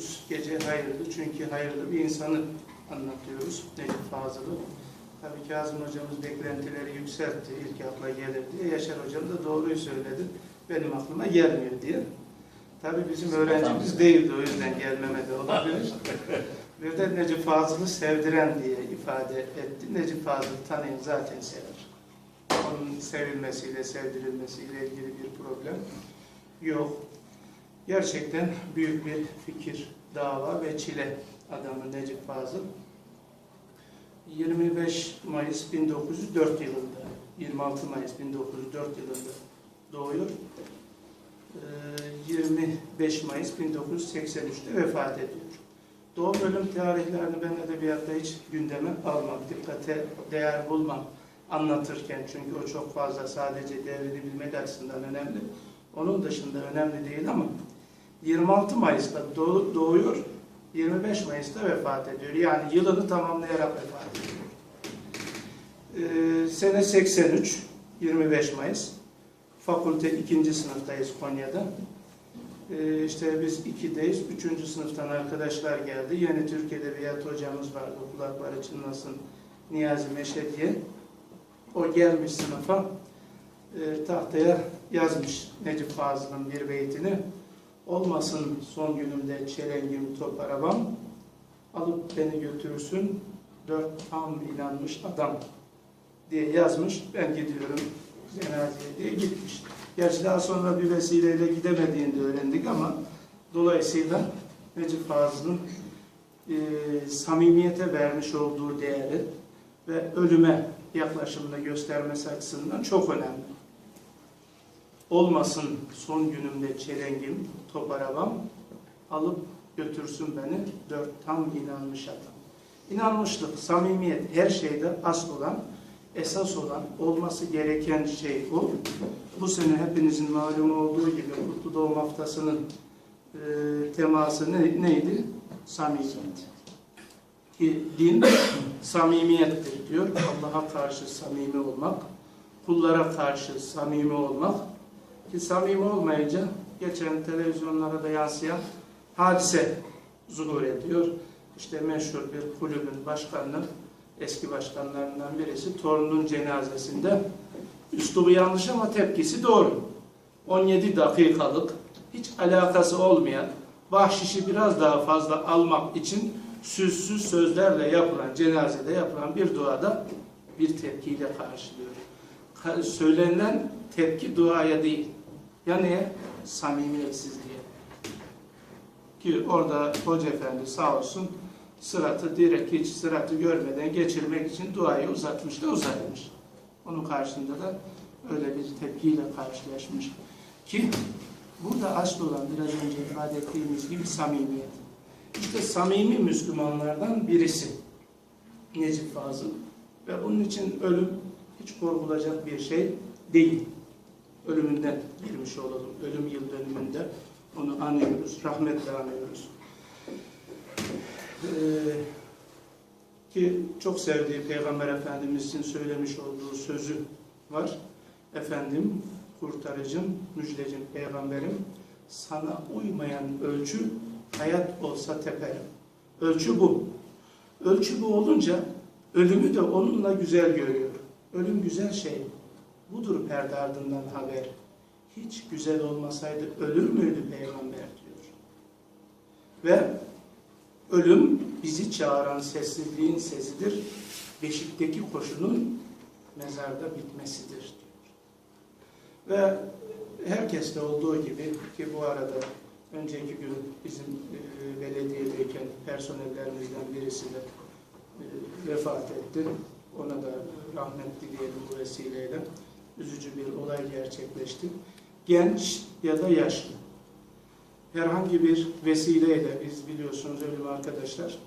diyoruz. Gece hayırlı çünkü hayırlı bir insanı anlatıyoruz. Necip Fazıl'ı. Tabii Kazım hocamız beklentileri yükseltti. İlk akla gelir diye. Yaşar hocam da doğruyu söyledi. Benim aklıma gelmiyor diye. Tabii bizim öğrencimiz değildi o yüzden gelmeme de olabilir. Bir de Necip Fazıl'ı sevdiren diye ifade etti. Necip Fazıl'ı tanıyan zaten sever. Onun sevilmesiyle, sevdirilmesiyle ilgili bir problem yok. Gerçekten büyük bir fikir, dava ve çile adamı Necip Fazıl. 25 Mayıs 1904 yılında, 26 Mayıs 1904 yılında doğuyor. Ee, 25 Mayıs 1983'te vefat ediyor. Doğum ölüm tarihlerini ben edebiyatta hiç gündeme almam, dikkate değer bulmam anlatırken çünkü o çok fazla sadece devrini bilmek açısından önemli. Onun dışında önemli değil ama 26 Mayıs'ta doğ- doğuyor, 25 Mayıs'ta vefat ediyor. Yani yılını tamamlayarak vefat ediyor. Ee, sene 83, 25 Mayıs. Fakülte ikinci sınıftayız Konya'da. Ee, işte biz ikideyiz. Üçüncü sınıftan arkadaşlar geldi. Yeni Türk Edebiyat hocamız vardı. Kulakları çınlasın Niyazi Meşe diye. O gelmiş sınıfa e, tahtaya yazmış Necip Fazıl'ın bir beytini. Olmasın son günümde çelengim top arabam, alıp beni götürürsün dört tam inanmış adam diye yazmış. Ben gidiyorum cenazeye diye gitmiş. Gerçi daha sonra bir vesileyle gidemediğini de öğrendik ama dolayısıyla Necip Fazıl'ın e, samimiyete vermiş olduğu değeri ve ölüme yaklaşımını göstermesi açısından çok önemli. Olmasın son günümde çelengim, top arabam, alıp götürsün beni dört tam inanmış adam. İnanmışlık, samimiyet her şeyde asıl olan, esas olan, olması gereken şey o. Bu sene hepinizin malum olduğu gibi Kutlu Doğum Haftası'nın e, teması ne, neydi? Samimiyet. Ki din samimiyettir diyor. Allah'a karşı samimi olmak, kullara karşı samimi olmak. Ki samimi olmayınca geçen televizyonlara da yansıyan hadise zuhur ediyor. İşte meşhur bir kulübün başkanının eski başkanlarından birisi torunun cenazesinde üslubu yanlış ama tepkisi doğru. 17 dakikalık hiç alakası olmayan bahşişi biraz daha fazla almak için süzsüz sözlerle yapılan cenazede yapılan bir duada bir tepkiyle karşılıyor. Ka- Söylenen tepki duaya değil. Ya neye? Samimiyetsizliğe. Ki orada Hoca Efendi sağ olsun sıratı direkt hiç sıratı görmeden geçirmek için duayı uzatmış da uzatmış. Onun karşısında da öyle bir tepkiyle karşılaşmış. Ki burada asıl olan biraz önce ifade ettiğimiz gibi samimiyet. İşte samimi Müslümanlardan birisi Necip Fazıl ve bunun için ölüm hiç korkulacak bir şey değil. Ölümünden girmiş olalım. Ölüm yıl dönümünde onu anıyoruz, rahmetle anıyoruz. Ee, ki çok sevdiği Peygamber Efendimiz'in söylemiş olduğu sözü var. Efendim, kurtarıcım, müjdecim, peygamberim, sana uymayan ölçü hayat olsa teperim. Ölçü bu. Ölçü bu olunca ölümü de onunla güzel görüyor. Ölüm güzel şey. Budur perde ardından haber. Hiç güzel olmasaydı ölür müydü peygamber diyor. Ve ölüm bizi çağıran sessizliğin sesidir. Beşikteki koşunun mezarda bitmesidir diyor. Ve herkeste olduğu gibi ki bu arada önceki gün bizim e, belediyedeyken personellerimizden birisi de e, vefat etti. Ona da rahmet dileyelim bu vesileyle. Üzücü bir olay gerçekleşti. Genç ya da yaşlı. Herhangi bir vesileyle biz biliyorsunuz ölüm arkadaşlar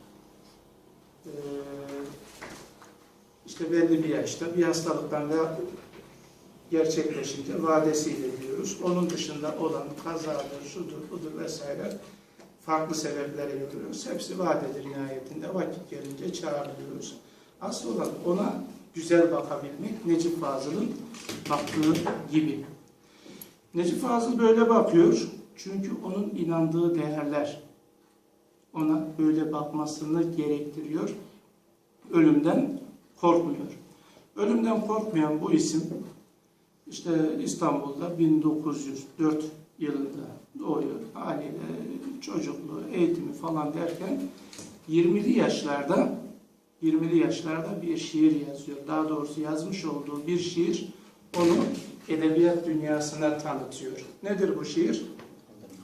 işte belli bir yaşta bir hastalıktan ve gerçekleşince vadesiyle diyoruz. Onun dışında olan kazadır, şudur, budur vesaire farklı sebepleri yapıyoruz. Hepsi vadedir nihayetinde. Vakit gelince çağrılıyoruz. Asıl olan ona güzel bakabilmek Necip Fazıl'ın baktığı gibi. Necip Fazıl böyle bakıyor. Çünkü onun inandığı değerler ona öyle bakmasını gerektiriyor. Ölümden korkmuyor. Ölümden korkmayan bu isim işte İstanbul'da 1904 yılında doğuyor. Haliyle çocukluğu, eğitimi falan derken 20'li yaşlarda 20'li yaşlarda bir şiir yazıyor. Daha doğrusu yazmış olduğu bir şiir onu edebiyat dünyasına tanıtıyor. Nedir bu şiir?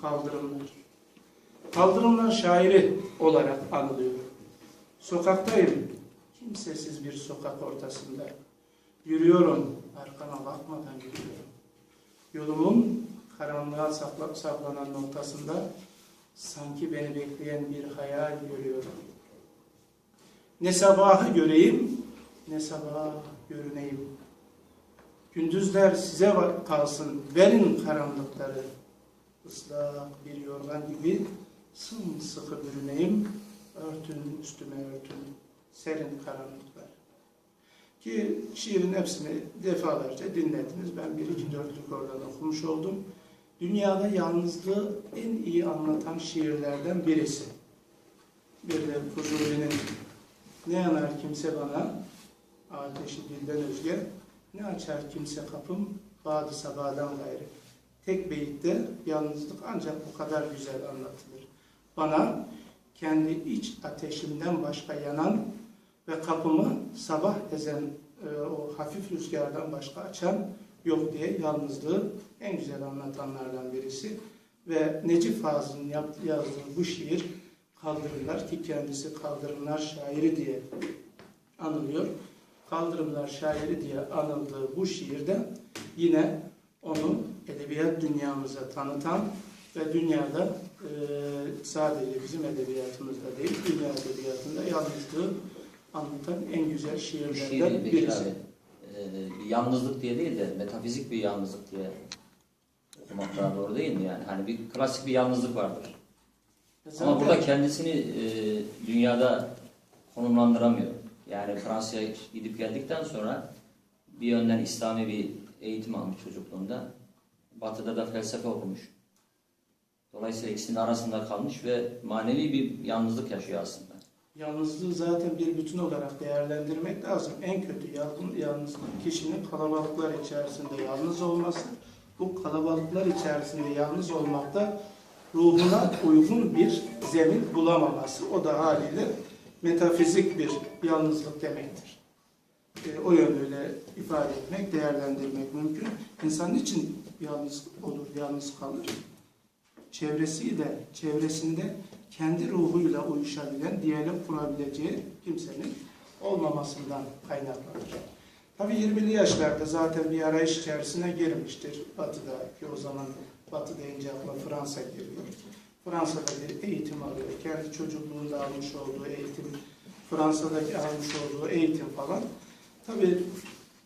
Kaldırımlar. Kaldırımlar şairi olarak anılıyor. Sokaktayım. Kimsesiz bir sokak ortasında. Yürüyorum. Arkana bakmadan yürüyorum. Yolumun karanlığa sakla- saklanan noktasında sanki beni bekleyen bir hayal görüyorum. Ne sabahı göreyim, ne sabah görüneyim. Gündüzler size kalsın, verin karanlıkları. Islak bir yorgan gibi sımsıkı bürüneyim, örtün üstüme örtün, serin karanlıklar. Ki şiirin hepsini defalarca dinlediniz. Ben bir iki dörtlük oradan okumuş oldum. Dünyada yalnızlığı en iyi anlatan şiirlerden birisi. Bir de Fuzuli'nin ne yanar kimse bana, ateşi dilden özge, ne açar kimse kapım, badı sabahdan gayrı. Tek beyitte yalnızlık ancak bu kadar güzel anlatılır. Bana kendi iç ateşimden başka yanan ve kapımı sabah ezen e, o hafif rüzgardan başka açan yok diye yalnızlığı en güzel anlatanlardan birisi. Ve Necip Fazıl'ın yazdığı bu şiir Kaldırımlar ki kendisi Kaldırımlar şairi diye anılıyor. Kaldırımlar şairi diye anıldığı bu şiirde yine onu edebiyat dünyamıza tanıtan ve dünyada e, sadece bizim edebiyatımızda değil, dünya edebiyatında yalnızlığı anlatan en güzel şiirlerden şiiri birisi. abi, e, bir yalnızlık diye değil de metafizik bir yalnızlık diye okumak daha doğru değil mi yani? Hani bir klasik bir yalnızlık vardır. Ama Zaten burada kendisini e, dünyada konumlandıramıyor. Yani Fransa'ya gidip geldikten sonra bir yönden İslami bir eğitim almış çocukluğunda. Batı'da da felsefe okumuş. Dolayısıyla ikisinin arasında kalmış ve manevi bir yalnızlık yaşıyor aslında. Yalnızlığı zaten bir bütün olarak değerlendirmek lazım. En kötü yalnız, yalnızlık kişinin kalabalıklar içerisinde yalnız olması. Bu kalabalıklar içerisinde yalnız olmakta ruhuna uygun bir zemin bulamaması. O da haliyle metafizik bir yalnızlık demektir. E, o yönüyle ifade etmek, değerlendirmek mümkün. İnsan için yalnız olur, yalnız kalır? çevresiyle, çevresinde kendi ruhuyla uyuşabilen, diyalog kurabileceği kimsenin olmamasından kaynaklanır. Tabii 20'li yaşlarda zaten bir arayış içerisine girmiştir Batı'da ki o zaman Batı deyince akla Fransa geliyor. Fransa'da bir eğitim alıyor. Kendi çocukluğunda almış olduğu eğitim, Fransa'daki almış olduğu eğitim falan. Tabii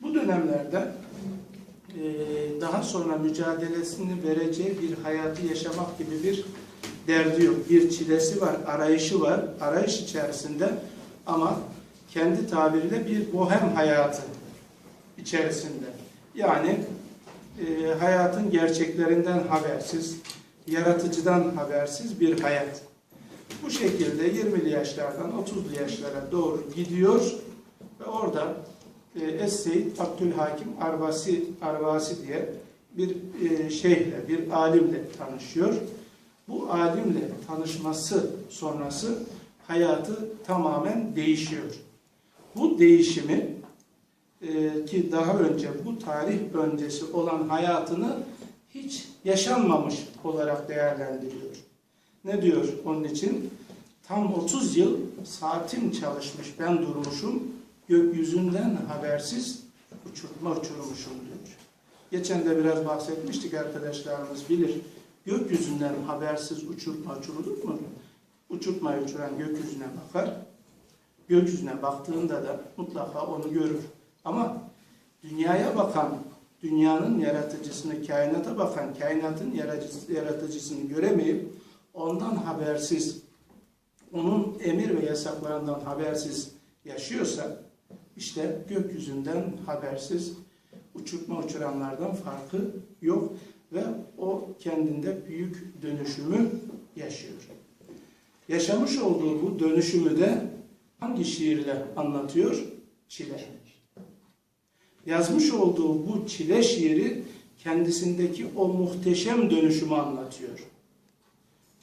bu dönemlerde ee, daha sonra mücadelesini vereceği bir hayatı yaşamak gibi bir derdi yok. Bir çilesi var, arayışı var. Arayış içerisinde ama kendi tabiriyle bir bohem hayatı içerisinde. Yani e, hayatın gerçeklerinden habersiz, yaratıcıdan habersiz bir hayat. Bu şekilde 20'li yaşlardan 30'lu yaşlara doğru gidiyor ve orada e, Es-Seyyid Abdülhakim Arbasi, Arbasi diye bir e, şeyhle, bir alimle tanışıyor. Bu alimle tanışması sonrası hayatı tamamen değişiyor. Bu değişimi e, ki daha önce bu tarih öncesi olan hayatını hiç yaşanmamış olarak değerlendiriyor. Ne diyor onun için? Tam 30 yıl saatim çalışmış, ben durmuşum, gökyüzünden habersiz uçurtma uçurmuşum diyor. Geçen de biraz bahsetmiştik arkadaşlarımız bilir. Gökyüzünden habersiz uçurtma uçurulur mu? Uçurtmayı uçuran gökyüzüne bakar. Gökyüzüne baktığında da mutlaka onu görür. Ama dünyaya bakan, dünyanın yaratıcısını, kainata bakan, kainatın yaratıcısı- yaratıcısını göremeyip ondan habersiz, onun emir ve yasaklarından habersiz yaşıyorsa işte gökyüzünden habersiz uçurtma uçuranlardan farkı yok ve o kendinde büyük dönüşümü yaşıyor. Yaşamış olduğu bu dönüşümü de hangi şiirle anlatıyor? Çile. Yazmış olduğu bu çile şiiri kendisindeki o muhteşem dönüşümü anlatıyor.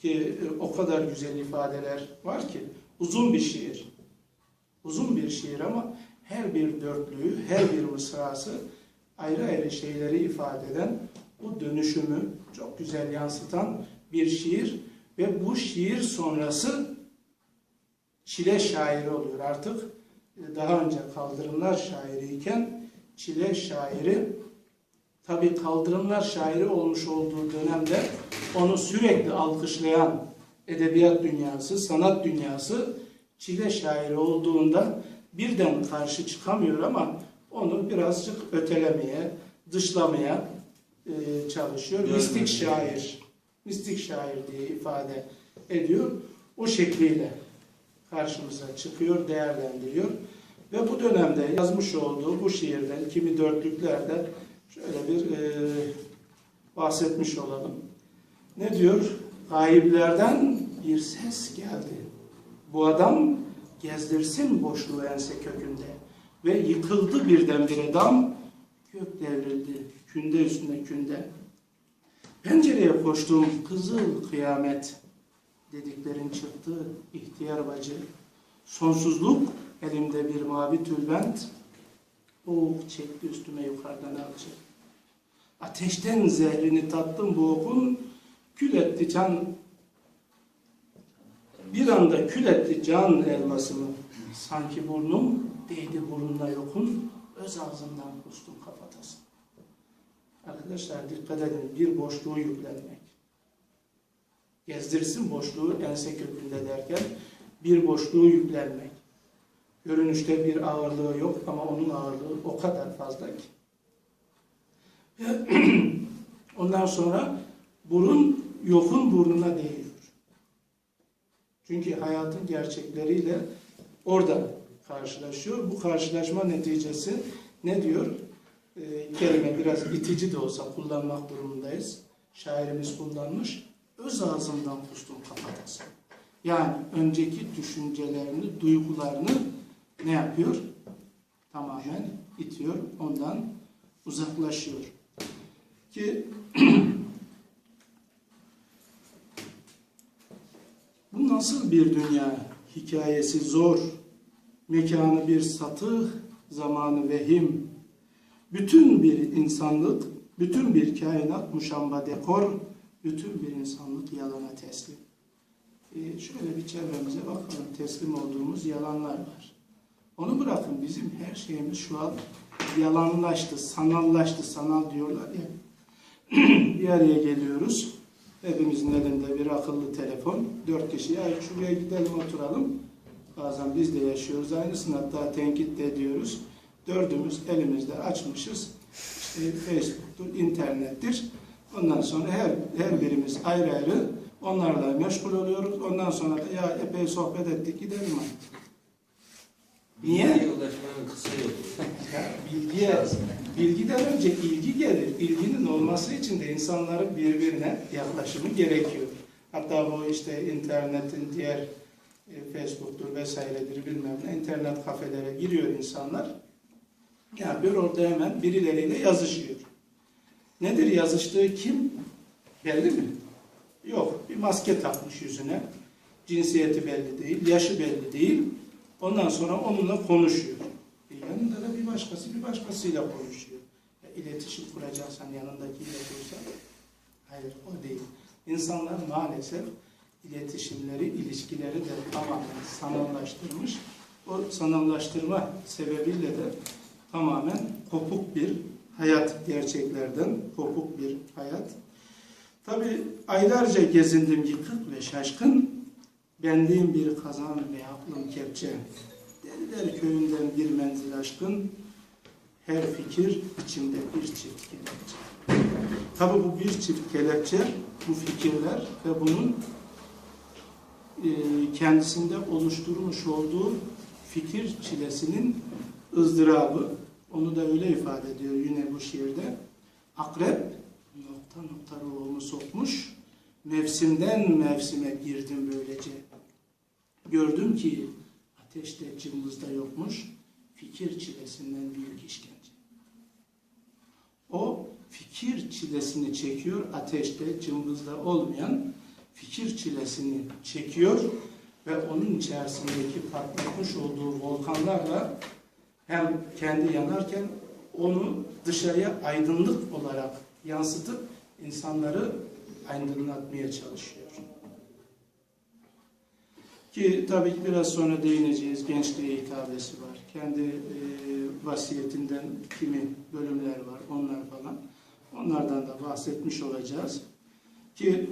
Ki e, o kadar güzel ifadeler var ki uzun bir şiir. Uzun bir şiir ama her bir dörtlüğü, her bir mısrası ayrı ayrı şeyleri ifade eden bu dönüşümü çok güzel yansıtan bir şiir ve bu şiir sonrası Çile şairi oluyor artık. e, Daha önce kaldırımlar şairiyken Çile şairi tabi kaldırımlar şairi olmuş olduğu dönemde onu sürekli alkışlayan edebiyat dünyası, sanat dünyası Çile şairi olduğunda birden karşı çıkamıyor ama onu birazcık ötelemeye, dışlamaya e, çalışıyor. Görmüyor. Mistik şair, mistik şair diye ifade ediyor. O şekliyle karşımıza çıkıyor, değerlendiriyor. Ve bu dönemde yazmış olduğu bu şiirden, kimi dörtlüklerde şöyle bir e, bahsetmiş olalım. Ne diyor? Gayiplerden bir ses geldi. Bu adam gezdirsin boşluğu ense kökünde. Ve yıkıldı birdenbire dam, gök devrildi, künde üstüne künde. Pencereye koştuğum kızıl kıyamet dediklerin çıktı ihtiyar bacı. Sonsuzluk elimde bir mavi tülbent. Boğuk çekti üstüme yukarıdan alçı. Ateşten zehrini tattım bu okun. Kül etti can. Bir anda kül etti can elmasımı. Sanki burnum değdi burnuna yokun. Öz ağzımdan kustum kafatasın. Arkadaşlar dikkat edin bir boşluğu yüklenmek gezdirsin boşluğu ense kökünde derken bir boşluğu yüklenmek. Görünüşte bir ağırlığı yok ama onun ağırlığı o kadar fazla ki. Ondan sonra burun yokun burnuna değiyor. Çünkü hayatın gerçekleriyle orada karşılaşıyor. Bu karşılaşma neticesi ne diyor? Ee, kelime biraz itici de olsa kullanmak durumundayız. Şairimiz kullanmış öz ağzından kustum kafatası. Yani önceki düşüncelerini, duygularını ne yapıyor? Tamamen itiyor, ondan uzaklaşıyor. Ki bu nasıl bir dünya? Hikayesi zor, mekanı bir satı, zamanı vehim. Bütün bir insanlık, bütün bir kainat muşamba dekor, bütün bir insanlık yalana teslim. Ee, şöyle bir çevremize bakalım. Teslim olduğumuz yalanlar var. Onu bırakın bizim her şeyimiz şu an yalanlaştı, sanallaştı. Sanal diyorlar ya. bir araya geliyoruz. Hepimizin elinde bir akıllı telefon. Dört kişi ya şuraya gidelim oturalım. Bazen biz de yaşıyoruz aynısını hatta tenkit de ediyoruz. Dördümüz elimizde açmışız. İşte Facebook'tur, internettir. Ondan sonra her, her birimiz ayrı ayrı onlarla meşgul oluyoruz. Ondan sonra da ya epey sohbet ettik gidelim artık. Niye? Bilgiye ulaşmanın kısa yolu. Ya bilgiye, bilgiden önce ilgi gelir. İlginin olması için de insanların birbirine yaklaşımı gerekiyor. Hatta bu işte internetin diğer e, Facebook'tur vesairedir bilmem ne internet kafelere giriyor insanlar. Ne yapıyor? Orada hemen birileriyle yazışıyor. Nedir yazıştığı kim? Belli mi? Yok. Bir maske takmış yüzüne. Cinsiyeti belli değil, yaşı belli değil. Ondan sonra onunla konuşuyor. E yanında da bir başkası bir başkasıyla konuşuyor. Ya iletişim kuracaksan yanındakiyle kursan. Hayır o değil. İnsanlar maalesef iletişimleri, ilişkileri de tamamen sanallaştırmış. O sanallaştırma sebebiyle de tamamen kopuk bir hayat gerçeklerden kopuk bir hayat. Tabi aylarca gezindim yıkık ve şaşkın. Benliğim bir kazan ve aklım kepçe. Deliler köyünden bir menzil aşkın. Her fikir içimde bir çift kelepçe. Tabi bu bir çift kelepçe, bu fikirler ve bunun e, kendisinde oluşturmuş olduğu fikir çilesinin ızdırabı. Onu da öyle ifade ediyor yine bu şiirde. Akrep nokta nokta ruhumu sokmuş. Mevsimden mevsime girdim böylece. Gördüm ki ateşte cımbızda yokmuş, fikir çilesinden büyük işkence. O fikir çilesini çekiyor, ateşte cımbızda olmayan fikir çilesini çekiyor ve onun içerisindeki patlatmış olduğu volkanlarla hem kendi yanarken onu dışarıya aydınlık olarak yansıtıp insanları aydınlatmaya çalışıyor. Ki tabii ki biraz sonra değineceğiz gençliğe hitabesi var. Kendi e, vasiyetinden kimi bölümler var onlar falan. Onlardan da bahsetmiş olacağız. Ki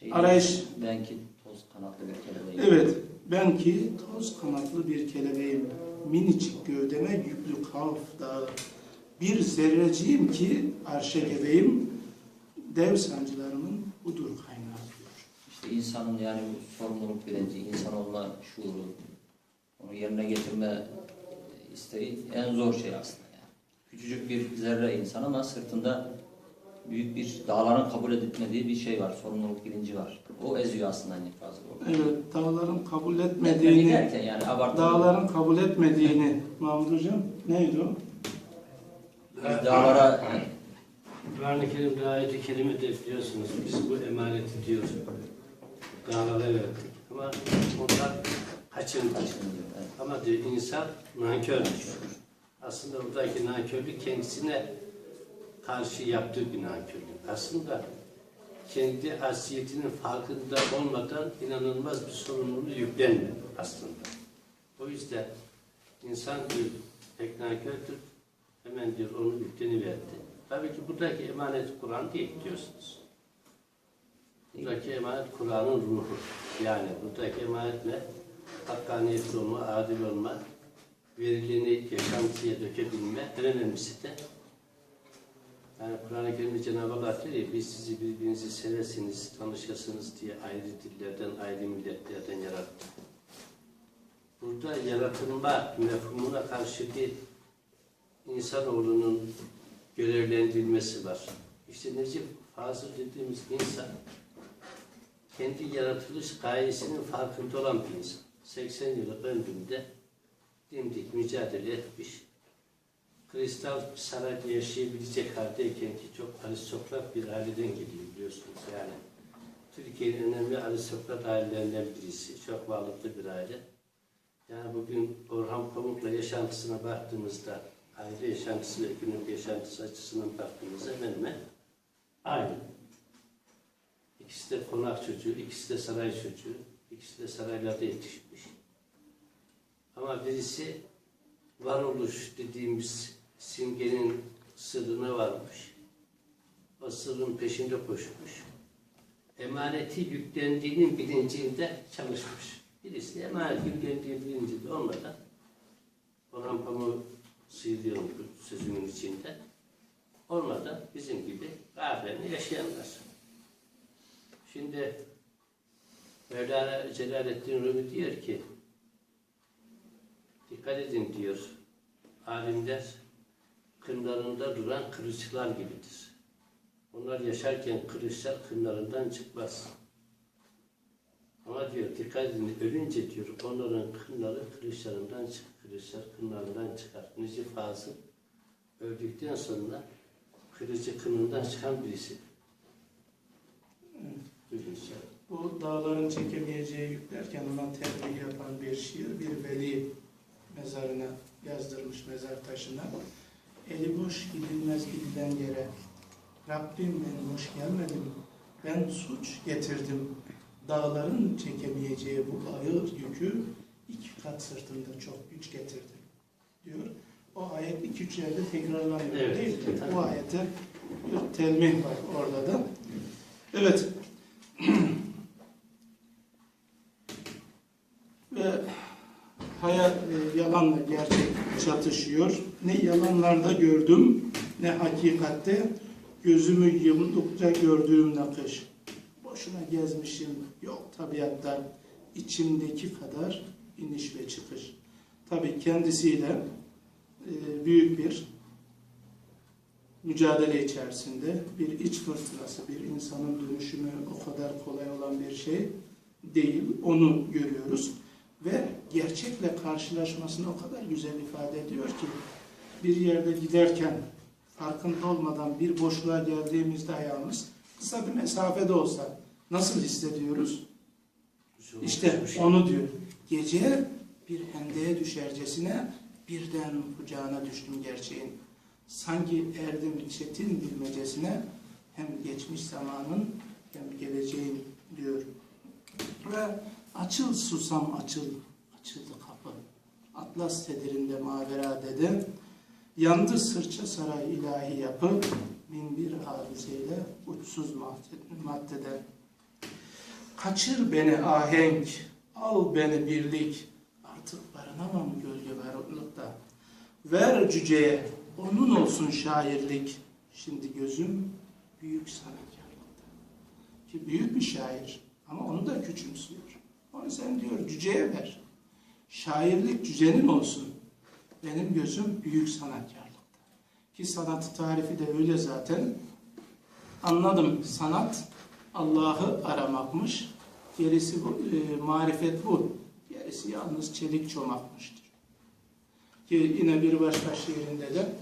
Şey, Arayış. Ben ki toz kanatlı bir kelebeğim. Evet, ben ki toz kanatlı bir kelebeğim, minicik gövdeme yüklü kaf dağı, bir zerreciyim ki arşa gebeyim, dev sancılarımın budur kaynağı diyor. İşte insanın yani bu sorumluluk bilinci, insan olma şuuru, onu yerine getirme isteği en zor şey aslında. Yani. Küçücük bir zerre insan ama sırtında büyük bir dağların kabul edilmediği bir şey var, sorumluluk bilinci var. O eziyor aslında en fazla. Evet, dağların kabul Etmediğini derken yani abartılı. dağların kabul etmediğini, Mahmut Hocam neydi o? Biz dağlara yani, Kur'an-ı Kerim'de ayet-i kerime de biliyorsunuz biz bu emaneti diyoruz. Dağlara verdik. Ama onlar. Evet. Ama diyor insan nankördür. Aslında buradaki nankörlük kendisine karşı yaptığı bir nankörlük. Aslında kendi asiyetinin farkında olmadan inanılmaz bir sorumluluğu yüklenmiyor aslında. O yüzden insan diyor pek nankördür. Hemen diyor onu yükleniverdi. Tabii ki buradaki emanet Kur'an değil diyorsunuz. Buradaki emanet Kur'an'ın ruhu. Yani buradaki emanet ne? Hakkaniyetli olma, adil olma, verileni yaşantıya dökebilme, en önemlisi de yani Kur'an-ı Kerim'de Cenab-ı Allah diyor ya, biz sizi birbirinizi sevesiniz, tanışasınız diye ayrı dillerden, ayrı milletlerden yarattı. Burada yaratılma mefhumuna karşı bir insanoğlunun görevlendirilmesi var. İşte Necip Fazıl dediğimiz insan kendi yaratılış gayesinin farkında olan bir insan. 80 yıllık ömründe dimdik mücadele etmiş. Kristal sarayda yaşayabilecek haldeyken ki çok aristokrat bir aileden geliyor biliyorsunuz yani. Türkiye'nin önemli aristokrat ailelerinden birisi. Çok varlıklı bir aile. Yani bugün Orhan Pamuk'la yaşantısına baktığımızda aile yaşantısı ve ekonomik yaşantısı açısından baktığımızda hemen hemen aynı. İkisi de konak çocuğu, ikisi de saray çocuğu, ikisi de saraylarda yetişmiş. Ama birisi varoluş dediğimiz simgenin sırrına varmış. O sırrın peşinde koşmuş. Emaneti yüklendiğinin bilincinde çalışmış. Birisi emanet yüklendiği bilincinde olmadan Orhan Pamuk sıyırıyor bu sözümün içinde. Olmadan bizim gibi gaflerini yaşayanlar. Şimdi Mevlana Celaleddin Rumi diyor ki dikkat edin diyor alimler kınlarında duran kılıçlar gibidir. Onlar yaşarken kılıçlar kınlarından çıkmaz. Ama diyor dikkat edin ölünce diyor onların kınları kılıçlarından çık, kılıçlar kınlarından çıkar. Necip Fazıl öldükten sonra kılıcı kınından çıkan birisi. Bu dağların çekemeyeceği yüklerken ona tembih yapan bir şiir, bir veli mezarına yazdırmış mezar taşına. Eli boş gidilmez gidilen yere. Rabbim ben hoş gelmedim. Ben suç getirdim. Dağların çekemeyeceği bu ağır yükü iki kat sırtımda çok güç getirdim. Diyor. O ayet iki üç yerde tekrarlanıyor Evet, değil mi? tabii. Bu ayete bir telmih var orada da. Evet. Ve hayal, e, yalanla gerçek çatışıyor. Ne yalanlarda gördüm, ne hakikatte gözümü yumdukça gördüğüm nakış. Boşuna gezmişim, yok tabiatta içimdeki kadar iniş ve çıkış. Tabii kendisiyle e, büyük bir mücadele içerisinde bir iç fırtınası, bir insanın dönüşümü o kadar kolay olan bir şey değil, onu görüyoruz. Ve gerçekle karşılaşmasını o kadar güzel ifade ediyor ki bir yerde giderken farkında olmadan bir boşluğa geldiğimizde ayağımız kısa bir mesafede olsa nasıl hissediyoruz? İşte onu diyor. Gece bir hendeye düşercesine birden kucağına düştüm gerçeğin. Sanki erdim çetin bilmecesine hem geçmiş zamanın hem geleceğin diyor. Ve açıl susam açıl, açıldı kapı. Atlas sedirinde mavera dedi. Yandı sırça saray ilahi yapı, bin bir hadiseyle uçsuz madde- maddede. Kaçır beni ahenk, al beni birlik, artık barınamam gölge varlıkta. Ver cüceye, onun olsun şairlik, şimdi gözüm büyük sanatkarlıkta. Ki büyük bir şair ama onu da küçümsüyor. Sen diyor cüceye ver. Şairlik cücenin olsun. Benim gözüm büyük sanatkarlıkta. Ki sanatı tarifi de öyle zaten. Anladım sanat Allah'ı aramakmış. Gerisi bu, e, marifet bu. Gerisi yalnız çelik çomakmıştır. Ki yine bir başka şiirinde de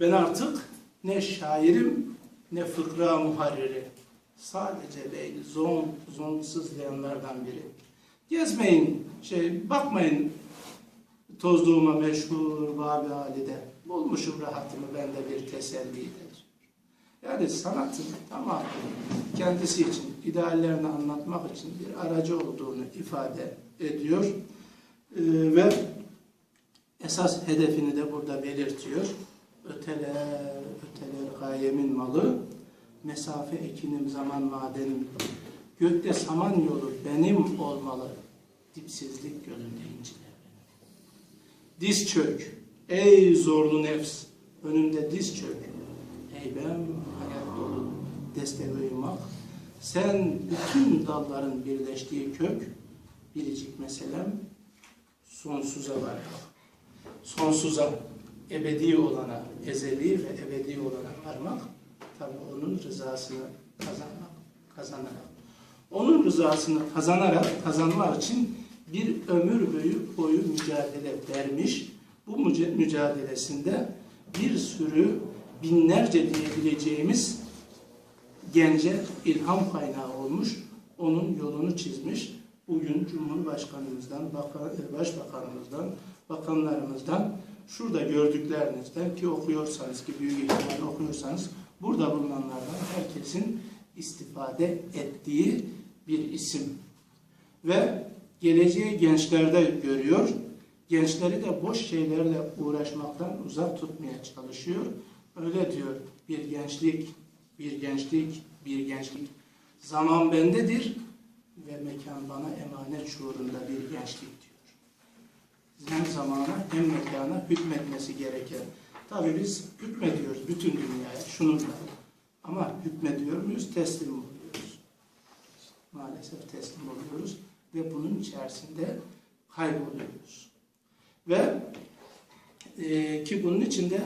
ben artık ne şairim ne fıkra muharriri. Sadece Leyli zon, zon sızlayanlardan biri. Gezmeyin, şey bakmayın tozluğuma meşhur Babi Ali'de. Bulmuşum rahatımı bende bir teselliyle. Yani sanatın tamam kendisi için, ideallerini anlatmak için bir aracı olduğunu ifade ediyor. Ee, ve esas hedefini de burada belirtiyor. Öteler, öteler gayemin malı, mesafe ekinim zaman madenim. Gökte saman yolu benim olmalı, dipsizlik gölünde inciler. Diz çök, ey zorlu nefs, önümde diz çök. Heybem hayat dolu uyumak. Sen bütün dalların birleştiği kök, biricik meselem sonsuza var. Sonsuza, ebedi olana, ezeli ve ebedi olana varmak, tabi onun rızasını kazanmak, kazanarak. Onun rızasını kazanarak, kazanmak için bir ömür boyu, boyu mücadele vermiş. Bu mücadelesinde bir sürü binlerce diyebileceğimiz gence ilham kaynağı olmuş, onun yolunu çizmiş. Bugün Cumhurbaşkanımızdan, Bakan- Başbakanımızdan, bakanlarımızdan, şurada gördüklerinizden ki okuyorsanız ki büyük ihtimalle okuyorsanız burada bulunanlardan herkesin istifade ettiği bir isim. Ve geleceği gençlerde görüyor. Gençleri de boş şeylerle uğraşmaktan uzak tutmaya çalışıyor. Öyle diyor bir gençlik, bir gençlik, bir gençlik. Zaman bendedir ve mekan bana emanet şuurunda bir gençlik diyor. Hem zamana hem mekana hükmetmesi gereken. Tabii biz hükmediyoruz bütün dünyaya şununla. Ama hükmediyor muyuz? Teslim oluyoruz. Maalesef teslim oluyoruz ve bunun içerisinde kayboluyoruz. Ve e, ki bunun içinde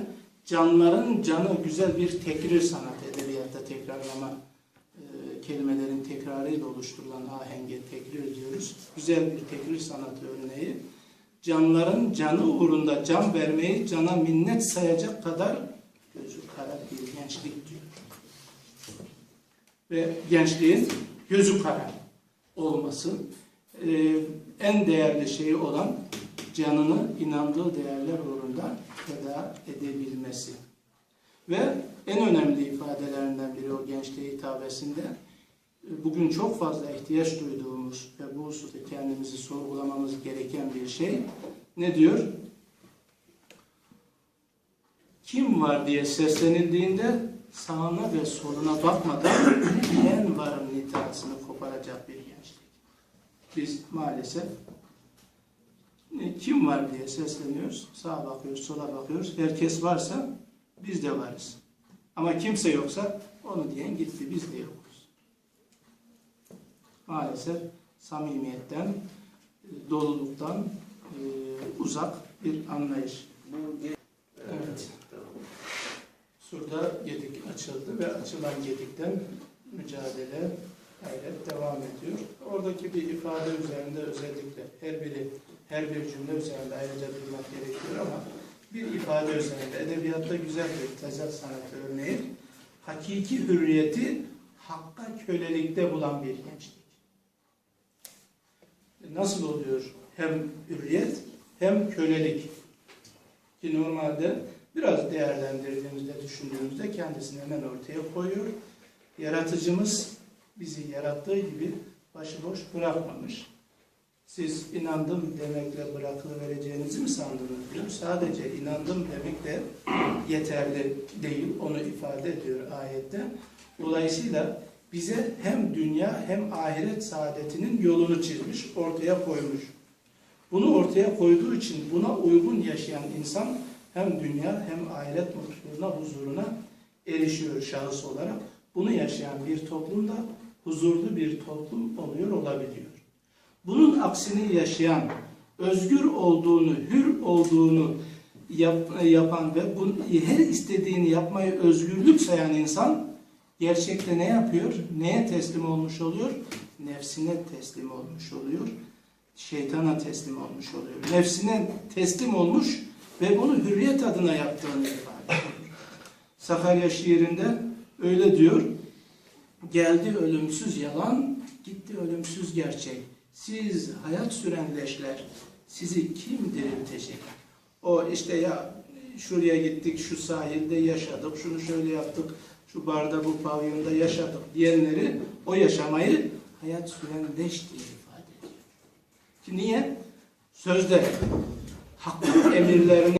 canların canı güzel bir tekrir sanatı, edebiyatta tekrarlama e, kelimelerin tekrarıyla oluşturulan ahenge tekrir diyoruz. Güzel bir tekrir sanatı örneği. Canların canı uğrunda can vermeyi cana minnet sayacak kadar gözü kara bir gençlik diyor. Ve gençliğin gözü kara olması e, en değerli şeyi olan canını inandığı değerler uğrunda feda edebilmesi. Ve en önemli ifadelerinden biri o gençliğe hitabesinde e, bugün çok fazla ihtiyaç duyduğumuz ve hususta kendimizi sorgulamamız gereken bir şey ne diyor? Kim var diye seslenildiğinde sağına ve soluna bakmadan ben varım nidasını koparacak bir gençlik. Biz maalesef kim var diye sesleniyoruz. Sağa bakıyoruz, sola bakıyoruz. Herkes varsa biz de varız. Ama kimse yoksa onu diyen gitti, biz de yokuz. Maalesef samimiyetten, doluluktan e, uzak bir anlayış. Evet. Surda gedik açıldı ve açılan gedikten mücadele gayret devam ediyor. Oradaki bir ifade üzerinde özellikle her biri her bir cümle üzerinde ayrıca durmak gerekiyor ama bir ifade üzerinde edebiyatta güzel bir tezat sanatı örneği hakiki hürriyeti hakka kölelikte bulan bir gençlik. Nasıl oluyor hem hürriyet hem kölelik? Ki normalde biraz değerlendirdiğimizde, düşündüğümüzde kendisini hemen ortaya koyuyor. Yaratıcımız bizi yarattığı gibi başıboş bırakmamış. Siz inandım demekle bırakılıvereceğinizi mi sandınız diyor. Sadece inandım demek de yeterli değil. Onu ifade ediyor ayette. Dolayısıyla bize hem dünya hem ahiret saadetinin yolunu çizmiş, ortaya koymuş. Bunu ortaya koyduğu için buna uygun yaşayan insan hem dünya hem ahiret mutluluğuna, huzuruna erişiyor şahıs olarak. Bunu yaşayan bir toplumda huzurlu bir toplum oluyor olabiliyor. Bunun aksini yaşayan, özgür olduğunu, hür olduğunu yap- yapan ve bunu, her istediğini yapmayı özgürlük sayan insan gerçekte ne yapıyor? Neye teslim olmuş oluyor? Nefsine teslim olmuş oluyor. Şeytana teslim olmuş oluyor. Nefsine teslim olmuş ve bunu hürriyet adına yaptığını ifade ediyor. Sakarya şiirinde öyle diyor. Geldi ölümsüz yalan, gitti ölümsüz gerçek. Siz hayat süren leşler, sizi kim diriltecek? O işte ya şuraya gittik, şu sahilde yaşadık, şunu şöyle yaptık, şu barda bu pavyonda yaşadık diyenleri o yaşamayı hayat süren leş diye ifade ediyor. Ki niye? Sözde hakkın emirlerini